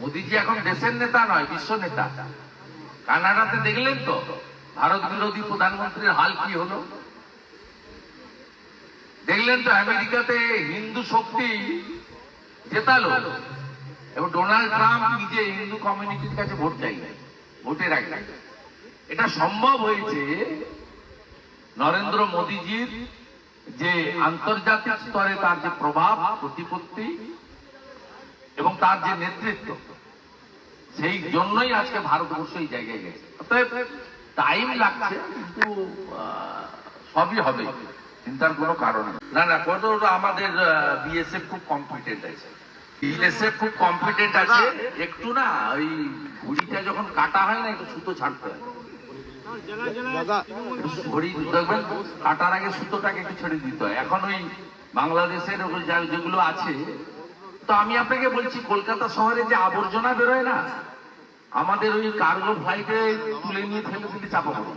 মোদিজি এখন দেশের নেতা নয়, বিশ্ব নেতা। কানাডাতে দেখলেন তো, ভারত বিরোধী প্রধানমন্ত্রীর হাল কি হলো? দেখলেন তো আমেরিকাতে হিন্দু শক্তি জেতালো। এবং ডোনাল্ড ট্রাম্প নিজে হিন্দু কমিউনিটির কাছে ভোট চাই ভোটের আগে। এটা সম্ভব হয়েছে নরেন্দ্র মোদীজির যে আন্তর্জাতিক স্তরে তার যে প্রভাব, প্রতিপত্তি এবং তার যে নেতৃত্ব সেই জন্যই আজকে ভারতবর্ষ এই জায়গায় গেছে। অতএব টাইম লাগছে কিন্তু সবই হবে। চিন্তার কোনো কারণ না না কত আমাদের বিএসএফ খুব কম্পিটেন্ট আছে। বিএসএফ খুব কম্পিটেন্ট আছে একটু না ওই ঘুড়িটা যখন কাটা হয় না একটু সুতো ছাড়তে হয়। ঘড়ি দেখবেন কাটার আগে সুতোটাকে একটু ছেড়ে দিতে হয়। এখন ওই বাংলাদেশের যেগুলো আছে তো আমি আপনাকে বলছি, কলকাতা শহরে যে আবর্জনা বেরোয় না, আমাদের ওই কার্গো ফ্লাইটে তুলে নিয়ে ফেলে ফেলে চাপা পড়ে।